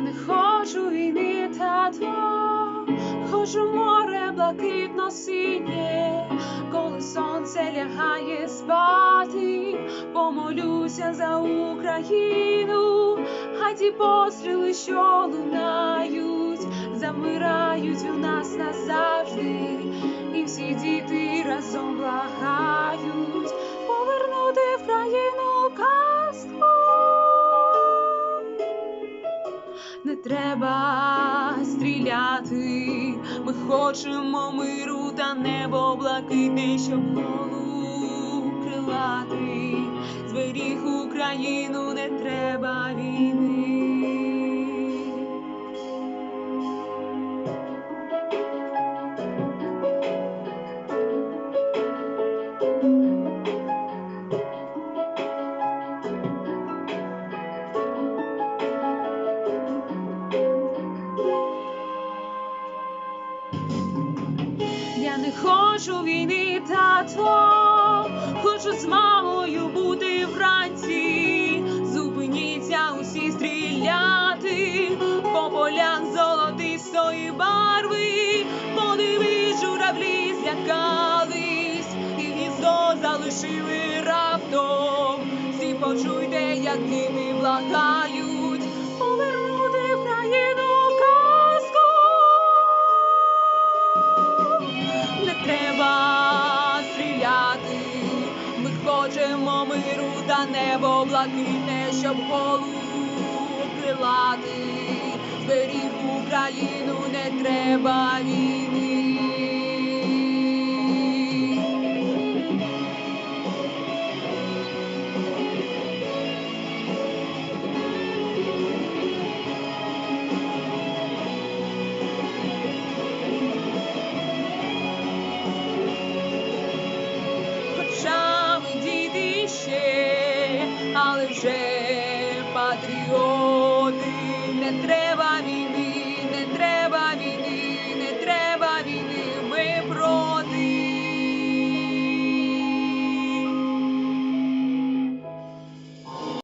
Не хочу війни та тьмо, хочу море блакитно синє, коли сонце лягає спати, помолюся за Україну, хай ті постріли, що лунають, замирають у нас назавжди. Треба стріляти, ми хочемо миру та небо блакитне, щоб голуб крилати. Зберіг Україну, не треба війни. Не хочу війни, тато, хочу з мамою бути вранці. Зупиніться усі стріляти по полях золотистої барви. Подивись, журавлі злякались, і гніздо залишили раптом. Всі почуйте, як діти благають, треба стріляти, ми хочемо миру та небо блакитне, щоб голову крилати. Зберіг Україну, не треба війни. više, ali že patrioti ne treba ni